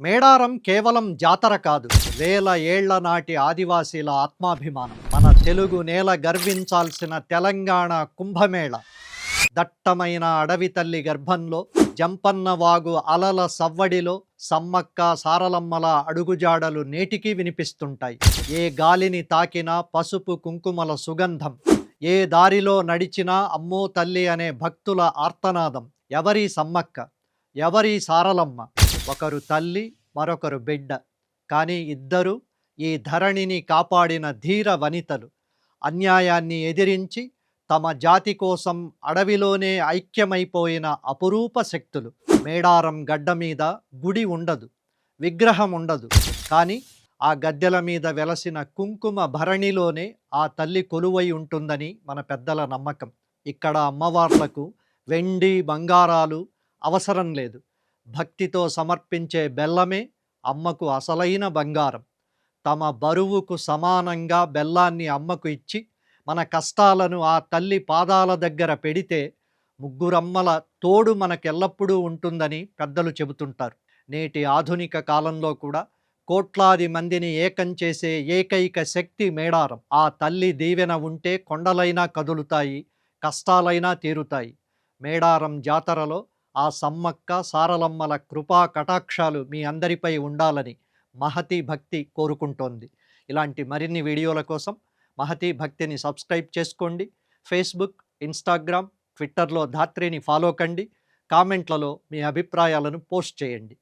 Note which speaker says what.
Speaker 1: మేడారం కేవలం జాతర కాదు వేల ఏళ్ళ నాటి ఆదివాసీల ఆత్మాభిమానం. మన తెలుగు నేల గర్వించాల్సిన తెలంగాణ కుంభమేళ. దట్టమైన అడవి తల్లి గర్భంలో జంపన్న వాగు అలల సవ్వడిలో సమ్మక్క సారలమ్మల అడుగుజాడలు నేటికి వినిపిస్తుంటాయి. ఏ గాలిని తాకినా పసుపు కుంకుమల సుగంధం. ఏ దారిలో నడిచినా అమ్మో తల్లి అనే భక్తుల ఆర్తనాదం. ఎవరి సమ్మక్క ఎవరి సారలమ్మ. ఒకరు తల్లి మరొకరు బిడ్డ. కానీ ఇద్దరు ఈ ధరణిని కాపాడిన ధీర వనితలు. అన్యాయాన్ని ఎదిరించి తమ జాతి కోసం అడవిలోనే ఐక్యమైపోయిన అపురూప శక్తులు. మేడారం గడ్డ మీద గుడి ఉండదు విగ్రహం ఉండదు. కానీ ఆ గద్దెల మీద వెలసిన కుంకుమ భరణిలోనే ఆ తల్లి కొలువై ఉంటుందని మన పెద్దల నమ్మకం. ఇక్కడ అమ్మవార్లకు వెండి బంగారాలు అవసరం లేదు. భక్తితో సమర్పించే బెల్లమే అమ్మకు అసలైన బంగారం. తమ బరువుకు సమానంగా బెల్లాన్ని అమ్మకు ఇచ్చి మన కష్టాలను ఆ తల్లి పాదాల దగ్గర పెడితే ముగ్గురమ్మల తోడు మనకెల్లప్పుడూ ఉంటుందని పెద్దలు చెబుతుంటారు. నేటి ఆధునిక కాలంలో కూడా కోట్లాది మందిని ఏకం చేసే ఏకైక శక్తి మేడారం. ఆ తల్లి దీవెన ఉంటే కొండలైనా కదులుతాయి కష్టాలైనా తీరుతాయి. మేడారం జాతరలో ఆ సమ్మక్క సారలమ్మల కృపా కటాక్షాలు మీ అందరిపై ఉండాలని మహతి భక్తి కోరుకుంటోంది. ఇలాంటి మరిన్ని వీడియోల కోసం మహతి భక్తిని సబ్స్క్రైబ్ చేసుకోండి. ఫేస్బుక్ ఇన్స్టాగ్రామ్ ట్విట్టర్లో ధాత్రిని ఫాలో కండి. కామెంట్లలో మీ అభిప్రాయాలను పోస్ట్ చేయండి.